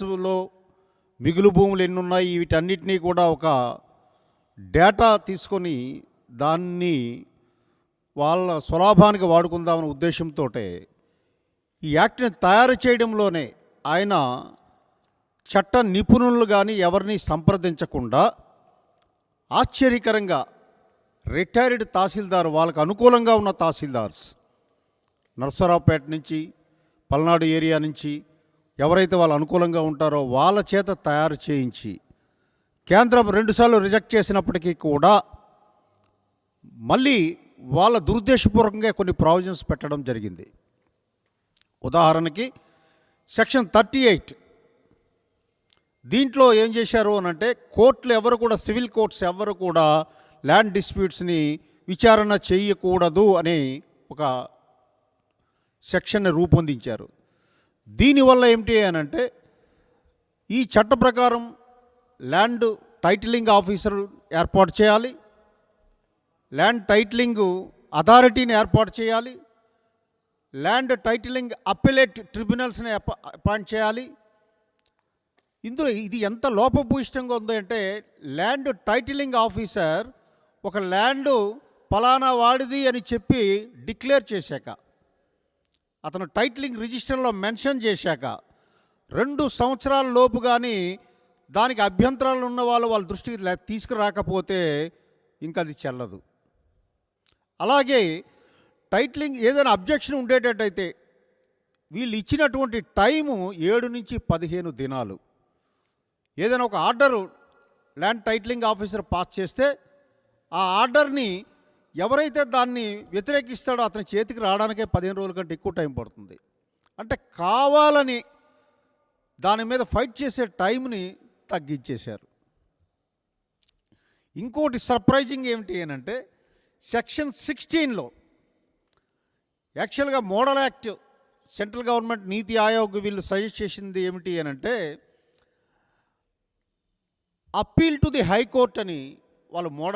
లో మిగులు భూములు ఎన్ని ఉన్నాయి వీటన్నిటినీ కూడా ఒక డేటా తీసుకొని దాన్ని వాళ్ళ స్వలాభానికి వాడుకుందామనే ఉద్దేశంతో ఈ యాక్ట్ని తయారు చేయడంలోనే ఆయన చట్ట నిపుణులు కానీ ఎవరిని సంప్రదించకుండా ఆశ్చర్యకరంగా రిటైర్డ్ తహసీల్దార్ వాళ్ళకు అనుకూలంగా ఉన్న తహసీల్దార్స్ నర్సరావుపేట నుంచి పల్నాడు ఏరియా నుంచి ఎవరైతే వాళ్ళు అనుకూలంగా ఉంటారో వాళ్ళ చేత తయారు చేయించి కేంద్రం రెండుసార్లు రిజెక్ట్ చేసినప్పటికీ కూడా మళ్ళీ వాళ్ళ దురుద్దేశపూర్వకంగా కొన్ని ప్రావిజన్స్ పెట్టడం జరిగింది. ఉదాహరణకి సెక్షన్ థర్టీ ఎయిట్ దీంట్లో ఏం చేశారు అని అంటే కోర్టులు ఎవరు కూడా సివిల్ కోర్ట్స్ ఎవరు కూడా ల్యాండ్ డిస్ప్యూట్స్ని విచారణ చేయకూడదు అని ఒక సెక్షన్ని రూపొందించారు. దీనివల్ల ఏమిటి అని అంటే ఈ చట్ట ప్రకారం ల్యాండ్ టైటిలింగ్ ఆఫీసర్ ఏర్పాటు చేయాలి ల్యాండ్ టైటిలింగ్ అథారిటీని ఏర్పాటు చేయాలి ల్యాండ్ టైటిలింగ్ అప్పిలేట్ ట్రిబ్యునల్స్ని అపాయింట్ చేయాలి. ఇందులో ఇది ఎంత లోపభూయిష్టంగా ఉందో అంటే ల్యాండ్ టైటిలింగ్ ఆఫీసర్ ఒక ల్యాండ్ ఫలానా వాడిది అని చెప్పి డిక్లేర్ చేశాక. అతను టైటిలింగ్ రిజిస్టర్లో మెన్షన్ చేశాక రెండు సంవత్సరాల లోపు కానీ దానికి అభ్యంతరాలు ఉన్న వాళ్ళు వాళ్ళ దృష్టికి తీసుకురాకపోతే ఇంకా అది చెల్లదు. అలాగే టైటిలింగ్ ఏదైనా అబ్జెక్షన్ ఉండేటట్టయితే వీళ్ళు ఇచ్చినటువంటి టైము ఏడు నుంచి పదిహేను దినాలు. ఏదైనా ఒక order land titling officer pass చేస్తే ఆ ఆర్డర్ని ఎవరైతే దాన్ని వ్యతిరేకిస్తాడో అతని చేతికి రావడానికే పదిహేను రోజుల కంటే ఎక్కువ టైం పడుతుంది. అంటే కావాలని దాని మీద ఫైట్ చేసే టైంని తగ్గించేశారు. ఇంకోటి సర్ప్రైజింగ్ ఏమిటి అంటే సెక్షన్ సిక్స్టీన్లో యాక్చువల్గా మోడల్ యాక్ట్ సెంట్రల్ గవర్నమెంట్ నీతి ఆయోగ్ వీళ్ళు సజెస్ట్ చేసింది ఏమిటి అని అంటే అప్పీల్ టు ది హైకోర్ట్ అని వాళ్ళు మోడల్